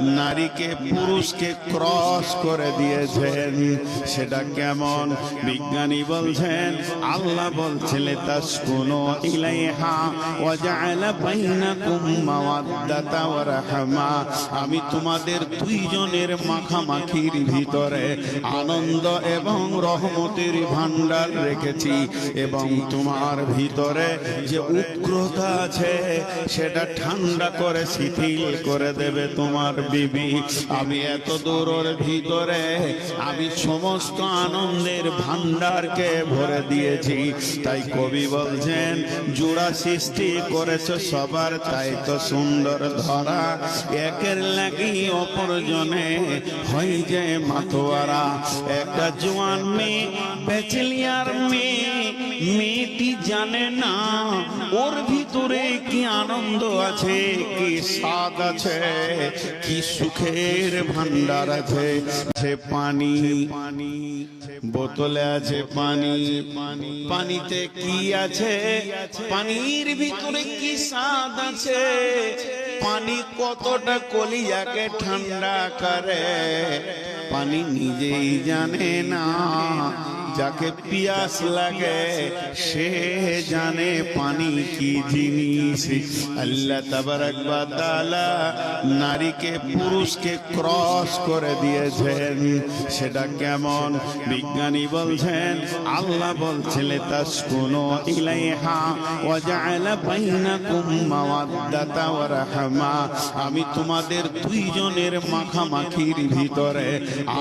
নারীকে, পুরুষকে ক্রস করে দিয়েছেন। সেটা কেমন? বিজ্ঞানী বলছেন, আল্লাহ আমি তোমাদের দুইজনের মাখামাখির ভিতরে আনন্দ এবং রহমতের ভান্ডার রেখেছি এবং তোমার ভিতরে যে উগ্রতা আছে, সেটা ঠান্ডা করে শিথিল করে দেবে। তোমার বিবি। আমি এত দূরের ভিতরে, আমি সমস্ত আনন্দের ভান্ডারকে ভরে দিয়েছি। তাই কবি বলছেন, জোড়া সৃষ্টি করেছে সবার, তাই তো সুন্দর ধরা। একের লাগি অপরজনে হয় যে মাথোয়ারা একটা জোয়ান মেয়ে ব্যাচেলিয়ার মেয়ে, মেয়েটি জানে না, ওর ভিতরে কি আনন্দ আছে, কি স্বাদ আছে, কি সুখের ভান্ডার আছে? সে পানি পানি বোতলে আছে পানি, পানিতে কি আছে? পানির ভিতরে কি স্বাদ আছে? পানি কতটা কলিজাকে ঠান্ডা করে? পানি নিজেই জানে না যাকে পিয়াস লাগে সে জানে পানি কি জিনিস। আল্লাহ তাবারাক তাআলা নারীকে পুরুষকে ক্রস করে দিয়েছেন। সেটা কেমন? বিজ্ঞানী বলছেন আল্লাহ বলছিলে তাসকুনু ইলাইহা ওয়া জাআলা বাইনাকুম মাওয়াদ্দাতা ওয়া রাহমা। আমি তোমাদের দুইজনের মাখামাখির ভিতরে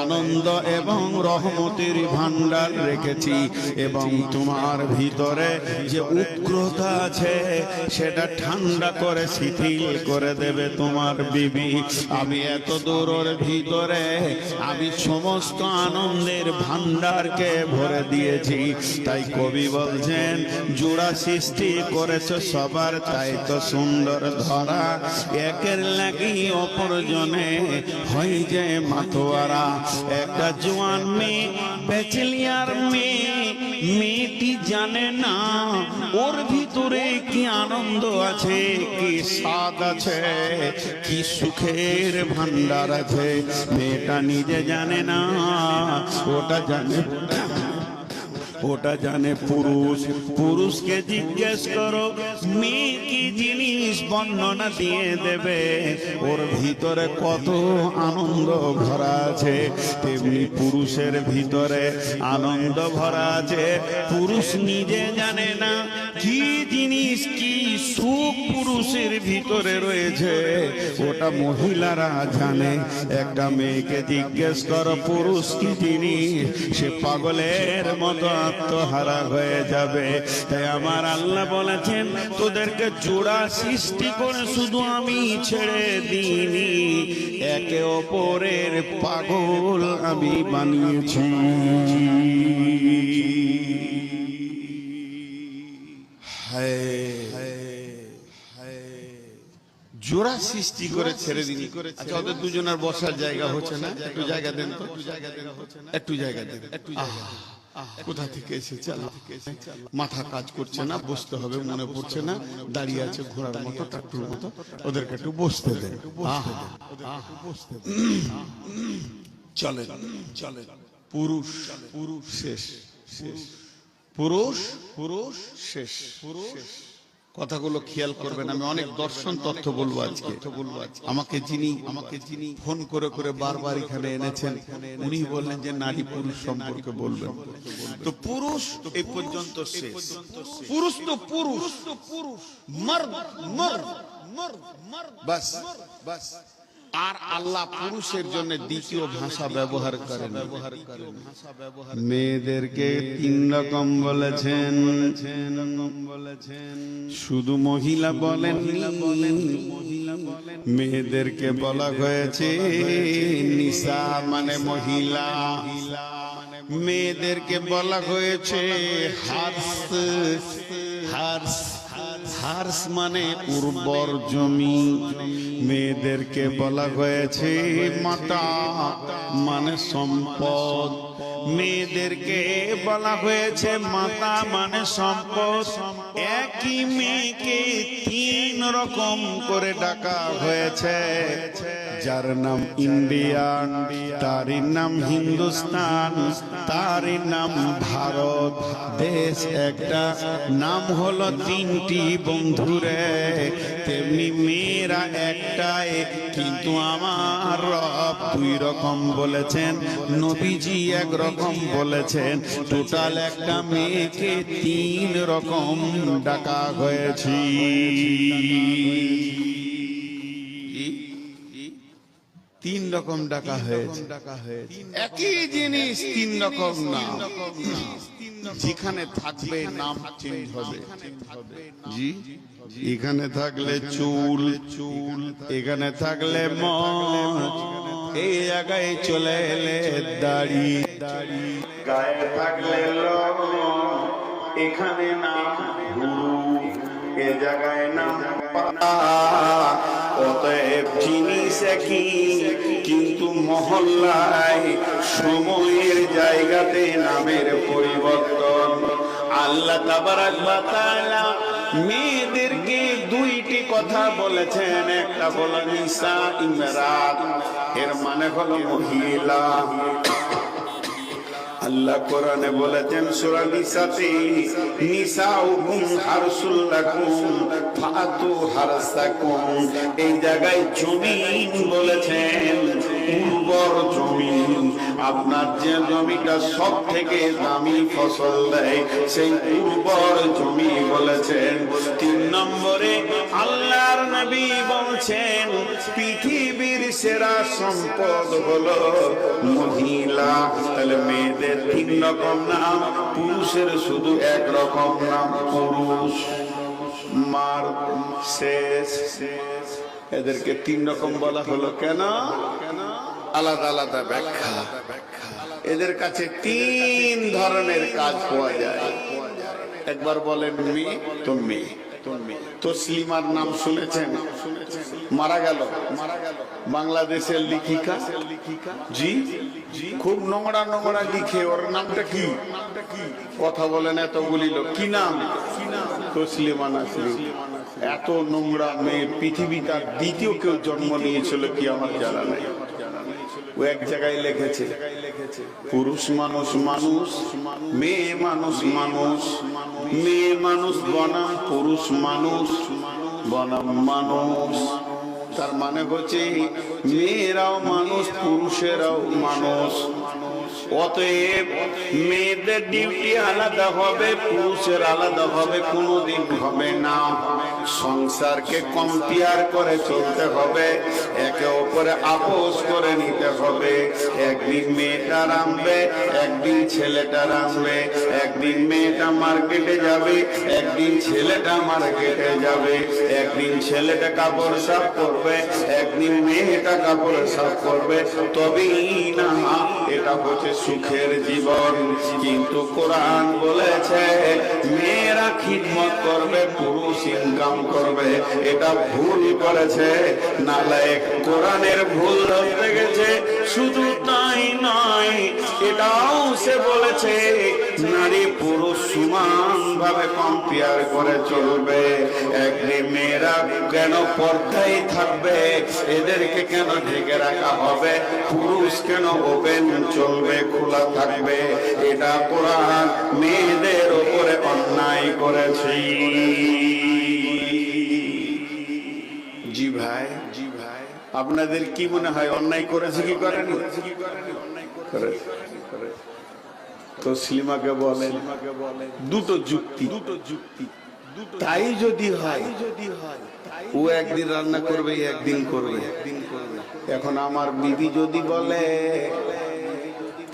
আনন্দ এবং রহমতের ভান্ডার রেখেছি এবং তোমার ভিতরে যে উগ্রতা আছে সেটা ঠান্ডা করে শিথিল করে দেবে তোমার বিবি। আমি এত দূরের ভিতরে আমি সমস্ত আনন্দের ভান্ডারকে ভরে দিয়েছি। তাই কবি বলছেন জোড়া সৃষ্টি করেছে সবার তাই তো সুন্দর ধরা। একের লাগি অপরজনে হয় যে মাতোয়ারা একটা জোয়ান মেয়ে ব্যাচেলিয়ার মেয়ে মেয়েটি জানে না, ওর ভিতরে কি আনন্দ আছে, কি স্বাদ আছে, কি সুখের ভান্ডার আছে। মেয়েটা নিজে জানে না, ওটা জানে ওটা জানে পুরুষ। পুরুষকে জিজ্ঞেস করো মেয়ে কি জিনিস বর্ণনা দিয়ে দেবে? ওর ভিতরে কত আনন্দ ভরা আছে। তেমনি পুরুষের ভিতরে আনন্দ ভরা আছে। পুরুষ নিজে জানে না, কি জিনিস, কি সুখ পুরুষের ভিতরে রয়েছে। ওটা মহিলারা জানে। একটা মেয়েকে জিজ্ঞেস করো, পুরুষ কি জিনিস সে পাগলের মতো আত্মহারা হয়ে যাবে। তাই আমার আল্লাহ বলেছেন, তোদেরকে জোড়া সৃষ্টি করে শুধু আমি ছেড়ে দিইনি। একে অপরের পাগল আমি বানিয়েছি। জোড়া সৃষ্টি করে ছেড়ে দিনি। আচ্ছা ওদের দুজনের বসার জায়গা হচ্ছে না? একটু জায়গা দেন তো। একটু জায়গা দেন। একটু জায়গা দেন। কোথা থেকে এসেছে আল্লাহ মাথা কাজ করছে না বসতে হবে মনে পড়ছে না। দাঁড়িয়ে আছে ঘোড়ার মতো টাট্টুর মতো। ওদেরকে একটু বসতে দেন। চলে চলে পুরুষ পুরুষ শেষ। শেষ পুরুষ পুরুষ শেষ। পুরুষ কথাগুলো খেয়াল করবেন, আমি অনেক দর্শন তথ্য বলব আজকে। আমাকে যিনি আমাকে যিনি ফোন করে করে বারবার এখানে এনেছেন, উনি বললেন যে নারী পুরুষ সম্পর্কে বলবেন। তো পুরুষ এই পর্যন্ত শেষ। পুরুষ তো পুরুষ। তো পুরুষ মর্দ মর্দ মর্দ। বাস বাস। আর আল্লাহ পুরুষের জন্য দ্বিতীয় ভাষা ব্যবহার করেন। ব্যবহার করেন মেয়েদেরকে তিন রকম বলেছেন। শুধু মহিলা বলেন। মেয়েদেরকে বলা হয়েছে, নিসা মানে মহিলা। মেয়েদেরকে বলা হয়েছে, হার্স। হার্স হার্স মানে উর্বর জমি। মেয়েদেরকে বলা হয়েছে মাতা মানে সম্পদ। মেয়েদেরকে বলা হয়েছে, মাতা মানে সম্পদ। একই মেয়েকে তিন রকম করে ডাকা হয়েছে। যার নাম ইন্ডিয়ান তারই নাম হিন্দুস্তান, তারই নাম ভারত। দেশ একটা, নাম হলো তিনটি বন্ধুরে। তেমনি মেয়েরা একটাই, কিন্তু আমার রব দুই রকম বলেছেন, নবীজি এক রকম বলেছেন। টোটাল একটা মেয়েকে তিন রকম ডাকা হয়েছি। তিন রকম ডাকা হয়েছে। ডাকা হয়েছে। একই জিনিস তিন রকম নাম। যেখানে থাকবে নাম চেঞ্জ হবে। জি? এখানে থাকলে চুল চুল। এখানে থাকলে মন। এই জায়গায় চলে এলে দাড়ি দাড়ি। গায়ে থাকলে এখানে নাম গুরু। এ জায়গায় নাম। অতএব জিনিস একই কিন্তু মহল্লায় সময়ের জায়গাতে নামের পরিবর্তন। আল্লাহ তাবারাক মেয়েদেরকে দুইটি কথা বলেছেন। একটা বলেন নিসা ইমরাত, এর মানে হলো মহিলা। আল্লাহ কোরআনে বলেছেন সূরা নিসাতে নিসাউকুম হারসুল লাকুম ফাতু হারসাকুম। এই জায়গায় জমিন বলেছেন উর্বর জমিন আপনার যে জমিটা সব থেকে দামি ফসল দেয়, সেই উর্বর জমি বলেছেন। তিন নম্বরে আল্লাহর নবী বলছেন, পৃথিবীর সেরা সম্পদ হলো মহিলা। তাহলে মেয়েদের তিন রকম নাম, পুরুষের শুধু এক রকম নাম, পুরুষ, মার, শেষ এদেরকে তিন রকম বলা হলো কেন কেন? আলাদা আলাদা ব্যাখ্যা। এদের কাছে তিন ধরনের কাজ পাওয়া যায়। একবার বলেন মেয়ে তো মেয়ে তসলিমার নাম শুনেছেন? মারা গেল। বাংলাদেশের লিখিকা? জি? খুব নোংরা নোংরা লিখে। ওর নামটা কি? কথা বলেন, এতগুলি লোক। কি নাম? তসলিমা নাসরিন এত নোংরা মেয়ে পৃথিবী তার দ্বিতীয় কেউ জন্ম নিয়েছিল কি আমার জানা নাই। ও এক জায়গায় লিখেছে। পুরুষ মানুষ মানুষ, মেয়ে মানুষ মানুষ, মেয়ে মানুষ বনাম, পুরুষ মানুষ বনাম মানুষ। তার মানে হচ্ছে মেয়েরাও মানুষ, পুরুষেরাও মানুষ। অতএব মেয়েদের ডিউটি আলাদা হবে, পুরুষের আলাদা হবে, কোনোদিন হবে না। সংসারকে কম্পেয়ার করে চলতে হবে, একে অপরে আপোষ করে নিতে হবে। একদিন মেয়েটা রামবে একদিন ছেলেটা রামবে একদিন মেয়েটা মার্কেটে যাবে, একদিন ছেলেটা মার্কেটে যাবে। একদিন ছেলেটা কাপড় সাফ করবে, একদিন মেয়েটা কাপড় সাফ করবে, তবেই না, এটা হচ্ছে সুখের জীবন, কিন্তু কোরআন বলেছে, মেয়েরা খিদমত করবে, পুরুষ ইনকাম করবে। এটা ভুল করেছে নালে কোরআনের ভুল ধরতে গেছে, শুধু তাই নয় এটাও সে বলেছে, নারী পুরুষ সমান ভাবে কম্পেয়ার করে চলবে। একদিন মেয়েরা কেন পর্দায় থাকবে, এদেরকে কেন ঢেকে রাখা হবে? পুরুষ কেন ওপেন চলবে, খোলা থাকবে? এটা কোরআন মেয়েদের ওপরে অন্যায় করেছি। জি ভাই জি ভাই। আপনাদের কি মনে হয়, অন্যায় করেছে কি করেনি? করে করে তসলিমাকে বলেন দুটো যুক্তি। দুটো যুক্তি তাই যদি হয় যদি হয় ও একদিন রান্না করবে একদিন করবে একদিন করবে। এখন আমার বিবি যদি বলে,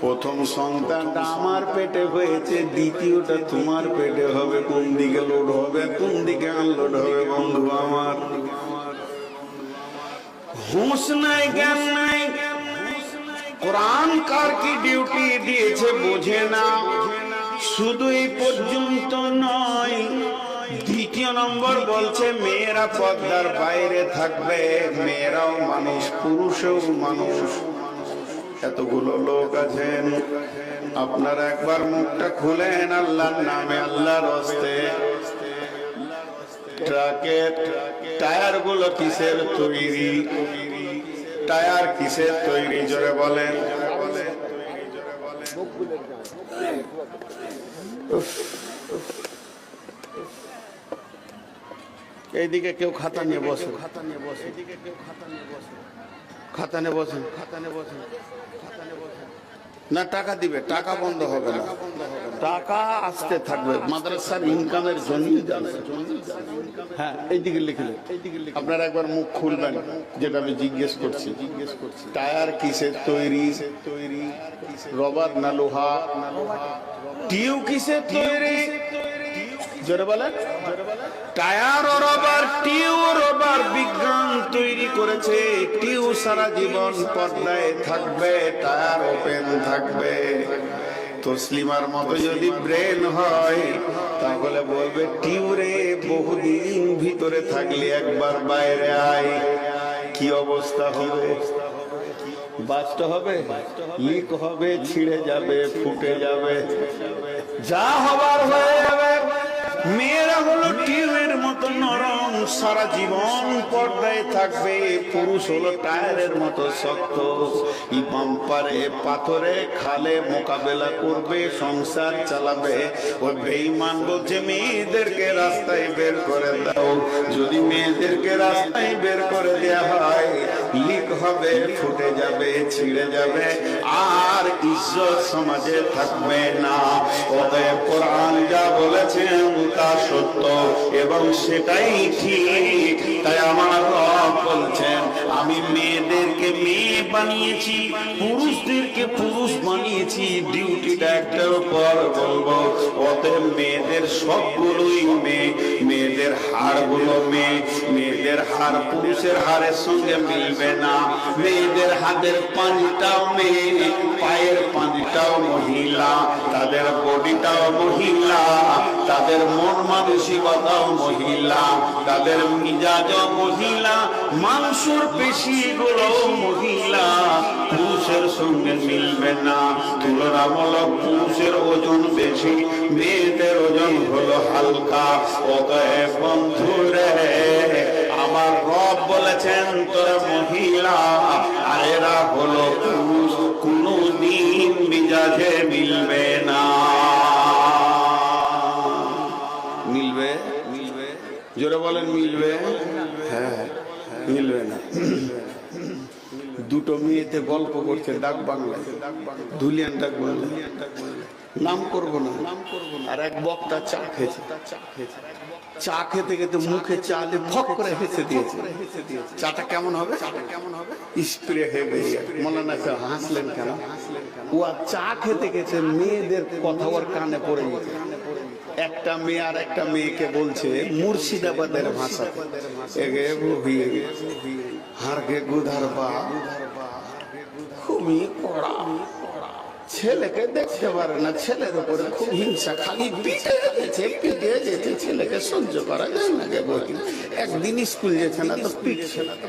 প্রথম সন্তানটা আমার পেটে হয়েছে, দ্বিতীয়টা তোমার পেটে হবে, কোন দিকে লোড হবে, কোন দিকে আনলোড হবে, বন্ধু আমার? হুঁশ নাই, জ্ঞান নাই। কোরআন কার কি ডিউটি দিয়েছে বোঝে না। শুধু এই পর্যন্ত নয়, দ্বিতীয় নম্বর বলছে, মেয়েরা পর্দার বাইরে থাকবে, মেয়েরাও মানুষ, পুরুষেও মানুষ। এতগুলো লোক আছেন, আপনারা একবার মুখটা খুলেন আল্লাহর নামে, আল্লাহর হস্তে। ট্রাকের টায়ারগুলো কিসের তৈরি? টায়ার কিসের তৈরি? জোরে বলেন। এইদিকে কেউ খাতা নিয়ে বসে। খাতা নিয়ে বসে। এইদিকে কেউ খাতা নিয়ে বসে। খাতা নিয়ে বসেন। খাতা নিয়ে বসেন। খাতা নিয়ে বসেন না টাকা দিবে। টাকা বন্ধ হবে না। টাকা আসতে থাকবে। মাদ্রাসার ইনকামের জন্য। হ্যাঁ এইদিকে লিখলে আপনারা একবার মুখ খুলবেন, যেটা আমি জিজ্ঞেস করছি। জিজ্ঞেস করছি টায়ার কিসের তৈরি? তৈরি রবার না লোহা? টিউ কিসের তৈরি? জোরে বলেন। টায়ার ও রবার, টিউ রবার বিজ্ঞান তৈরি করেছে। টিউ সারা জীবন পর্দায় থাকবে, টায়ার ওপেন থাকবে। তসলিমার মতো যদি ব্রেন হয় তাহলে বলবে টিউরে বহুদিন ভিতরে থাকলে একবার বাইরে আয়। কি অবস্থা হবে? হবে? লিক হবে ছিঁড়ে যাবে ফুটে যাবে। যা হবার হয়ে যাবে। মেয়েরা হলো টিউবের মতো সারা জীবন পর্দায় থাকবে। পুরুষ হলো টায়ারের মতো শক্ত। ই পাম্পারে পাথরে, খালে মোকাবেলা করবে, সংসার চালাবে। ওই বেইমান বলছে মেয়েদেরকে রাস্তায় বের করে দাও, যদি মেয়েদেরকে রাস্তায় বের করে দেয়া হয় লিক হবে ফুটে যাবে, ছিঁড়ে যাবে। আর ইজ্জত সমাজে থাকবে না। অতএব কোরআন যা বলেছেন তা সত্য এবং সেটাই ঠিক। তাই আমার রব বলছেন আমি মেয়েদেরকে মেয়ে বানিয়েছি, পুরুষদেরকে পুরুষ বানিয়েছি, ডিউটিটা একটার উপর বলব, অতএব মেয়েদের সবগুলোই মেয়ে, মেয়েদের হাড়গুলো মেয়ে, মেয়েদের হাড় পুরুষের হাড়ের সঙ্গে মিলবে না, মেয়েদের হাতের পানিটাও মেয়ে, পায়ের পানিটাও মহিলা, তাদের বডিটাও মহিলা, তাদের মন মানসিকতাও মহিলা, তাদের মিজাজ মহিলা মাংসর পেশি গুলো মহিলা পুরুষের সঙ্গে মিলবে না। তুলনামূলক পুরুষের ওজন বেশি মেয়েদের ওজন হলো হালকা। অতএব বন্ধুরে আমার রব বলেছেন তোরা মহিলা আর এরা হলো পুরুষ কোনদিন মিজাজে মিলবে না। মিলবে? মিলবে। জোরে বলেন মিলবে। হ্যাঁ। মিলবে না। দুটো মেয়েতে গল্প করছে ডাক বাংলায়। ধুলিয়ান ডাক বাংলা নাম করব না। নাম করব না আর এক বক্তা চা খেয়েছে। চা খেতে খেতে মুখে চা দিয়ে ফক করে হেসে দিয়েছে। চাটা কেমন হবে? চাটা কেমন হবে স্প্রে হয়ে গেছে। মনে না স্যার হাসলেন কেন? ও আর চা খেতে খেতে মেয়েদের কথা ওর কানে পড়ে গেছে। একটা মেয়ে আর একটা মেয়েকে বলছে মুর্শিদাবাদের বুঝিয়ে হারকে গুধার বা খুবই পড়া ছেলেকে দেখতে পারে না ছেলের উপরে খুব হিংসা খালি পিটে যেতে পিটে যেতে ছেলেকে সহ্য করা যায় না কে বলি একদিন স্কুল যেছে না তো পিটছে না তো।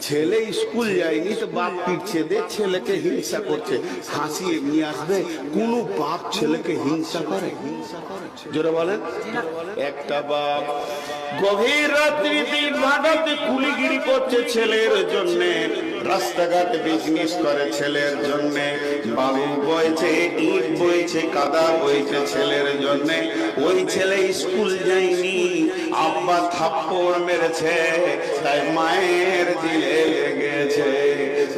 ছেলে স্কুল যায়নি তো বাপ পিটছে দে ছেলেকে হিংসা করছে হাসি এমনি আসবে কোন বাপ ছেলেকে হিংসা করে? হিংসা করে জোরে বলেন। একটা বাপ গভীর রাত্রিতে ভাগাতে কুলিগিরি করছে ছেলের জন্য। রাস্তাঘাটে বিজনেস করে ছেলের জন্য। বালু বইছে, ইট বইছে, কাদা বইছে ছেলের জন্য। ওই ছেলে স্কুল যায়নি, আব্বা থাপ্পড় মেরেছে, তাই মায়ের দিলে লেগেছে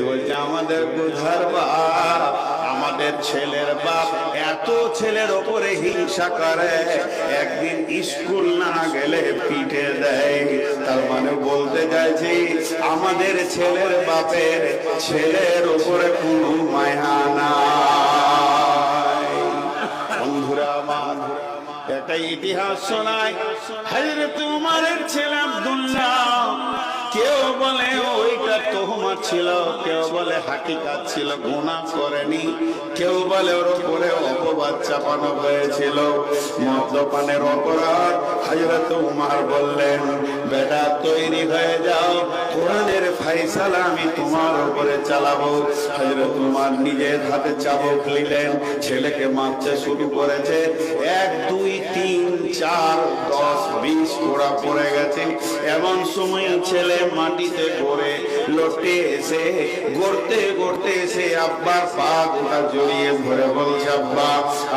বলছে, আমাদের বুঝার বাপ আমাদের ছেলের বাপ এত ছেলের ওপরে হিংসা করে, একদিন স্কুল না গেলে পিঠে দেয়। তার মানে বলতে চাইছি, আমাদের ছেলের বাপের ছেলের ওপরে কোনো মায়া আমার, একটা ইতিহাস শোনায় হজরত উমারের ছেলে আব্দুল্লাহ কেউ বলে, ওইটা তোহমত ছিল। কেউ বলে, হাকিকাত ছিল গুণা করেনি। কেউ বলে, ওর উপরে অপবাদ চাপানো হয়েছিল। মদ্যপানের অপরাধ হজরত উমার বললেন, বেটা, তৈরি হয়ে যাও। কোরআনের ফাই ফাইসালা আমি তোমার উপরে চালাবো। হযরত তোমার নিজের হাতে চাবুক নিলেন, ছেলেকে মারতে শুরু করেছে। এক, দুই, তিন, চার, দশ, বিশ ওরা পড়ে গেছে। এমন সময় ছেলে মাটিতে পড়ে লটে এসে গড়তে গড়তে এসে আব্বার পা গোটা জড়িয়ে ধরে বলছে, আব্বা,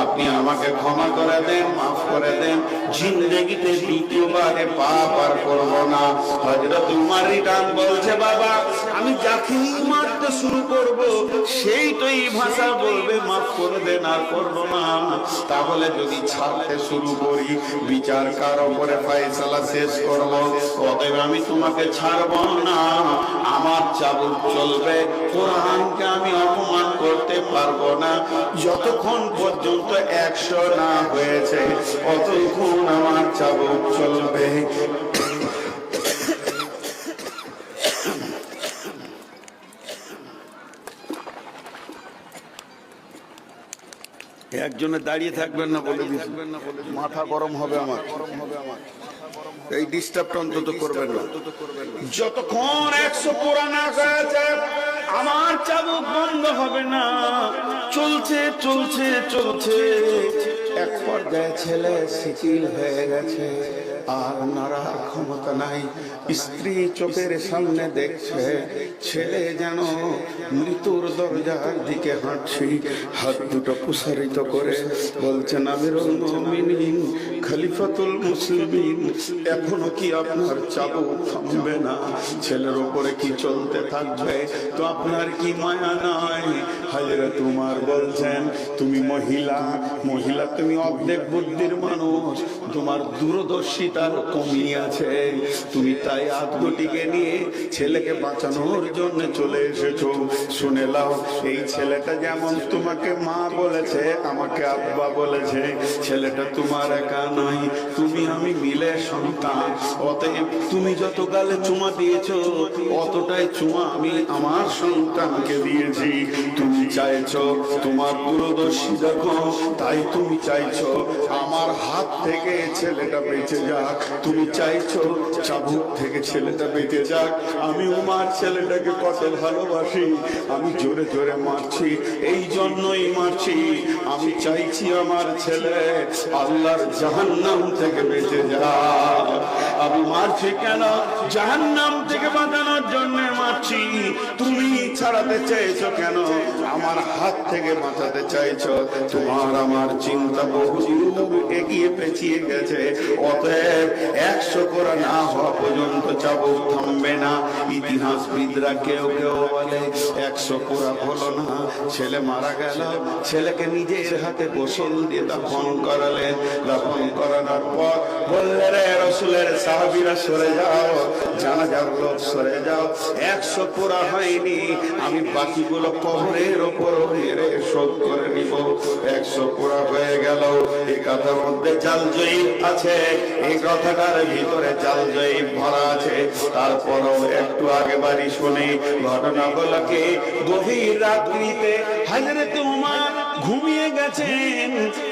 আপনি আমাকে ক্ষমা করে দেন, মাফ করে দেন। জিন্দগিতে দ্বিতীয়বারে পাপ আর করব না। হজরত উমার রিটার্ন বলছে, বাবা, আমি যাকেই মারতে শুরু করব, সেই তো এই ভাষা বলবে, মাফ করে দেন, আর করব না। তাহলে যদি ছাড়তে শুরু করি, বিচার কার উপরে ফাইসালা শেষ করব? অতএব আমি তোমাকে ছাড়ব না। আমার চাবুক চলবে, কোরআনকে আমি অপমান করতে পারব না। যতক্ষণ পর্যন্ত একশো না হয়েছে, অতক্ষণ আমার চাবুক চলবে। একজনে দাঁড়িয়ে থাকবেন না বলে মাথা গরম হবে আমার। এই ডিস্টার্বটা অন্তত করবেন না। যতক্ষণ একশো পুরানা হয়েছে আমার চাবুক বন্ধ হবে না। চলছে চলছে চলছে। এক পর্যায়ে ছেলে শিথিল হয়ে গেছে আর নাড়ার ক্ষমতা নাই। স্ত্রী চোখের সামনে দেখছে ছেলে যেন মৃত্যুর দরজার দিকে হাঁটছি। হাত দুটো প্রসারিত করে বলছেন আমিরুল মুমিনিন খলিফাতুল মুসলিমিন, এখনও কি আপনার চাবুক থামবে না? ছেলের উপরে কি চলতে থাকবে? তো আপনার কি মায়া নাই? হাজরা তোমার বলছেন, তুমি মহিলা মহিলা তুমি অর্ধেক বুদ্ধির মানুষ, তোমার দূরদর্শিতার কমি আছে। তুমি তাই আত্মটিকে নিয়ে ছেলেকে বাঁচানোর জন্য চলে এসেছ। শুনে লাও এই ছেলেটা যেমন তোমাকে মা বলেছে, আমাকে আব্বা বলেছে। ছেলেটা তোমার একা নয় তুমি আমি মিলে সন্তান। অতএব তুমি যত গালে চুমা দিয়েছ, অতটাই চুমা আমি আমার সন্তানকে দিয়েছি। তুমি চাইছো তোমার দূরদর্শী তাই তুমি চাইছো আমার হাত থেকে ছেলেটা বেঁচে যাক। তুমি চাইছো চাবুক থেকে ছেলেটা বেঁচে যাক। আমি উমার ছেলেটাকে কত ভালোবাসি। আমি জোরে জোরে মারছি, এই জন্যই মারছি। আমি চাইছি আমার ছেলে আল্লাহর জাহান্নাম থেকে বেঁচে যাক। আমি মারছি কেন? জাহান্নাম থেকে বাঁচানোর জন্য মারছি। তুমি ছাড়াতে চাইছো কেন? আমার হাত থেকে বাঁচাতে চাইছো। তোমার আমার চিন্তা বহু এগিয়ে পেছিয়ে গেছে। অতএব একশো করা না হওয়া পর্যন্ত চাবুক থামবে না। ইতিহাসবিদরা কেউ কেউ বলে, একশো কোরা হলো না। ছেলে মারা গেল। ছেলেকে নিজের হাতে গোসল দিয়ে দাফন করালেন। দাফন করানোর পর বললে রে রসুলের সাহাবিরা, সরে যাও, জানাজার লোক সরে যাও। একশো পুরা হয়নি, আমি বাকিগুলো কবরের ওপর মেরে শোধ করে নিব। একশো পুরা হয়ে গেল এই কথার মধ্যে জাল জয়ী আছে এই কথাটার ভিতরে জাল জয়ী ভরা আছে। তারপরও একটু আগে বাড়ি শুনি, ঘটনাগুলোকে গভীর রাত্রিতে হাজরতে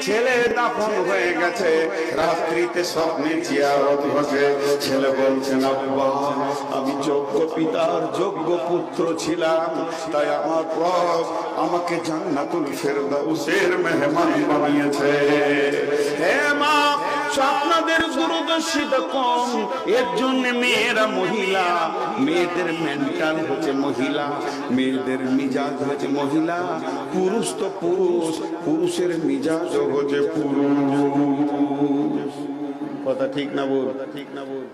ছেলে দাফন হয়ে গেছে, রাত্রিতে স্বপ্নে ছেলে বলছেন আব্বা আমি যোগ্য পিতার যোগ্য পুত্র ছিলাম, তাই আমার রব আমাকে জান্নাতুল ফেরদাউসের মেহমান বানিয়েছে। হে মা আপনাদের দূরদর্শিতা কম। এর জন্য মেয়েরা মহিলা, মেয়েদের মেন্টাল হচ্ছে মহিলা, মেয়েদের মিজাজ হচ্ছে মহিলা। পুরুষ তো পুরুষ, পুরুষের মিজাজ হচ্ছে পুরুষ। কথা ঠিক না বল? ঠিক না বল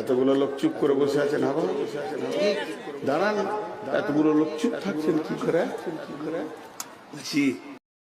এতগুলো লোক চুপ করে বসে আছেন আবার দাঁড়ান, এতগুলো লোক চুপ থাকছেন কি করে? জি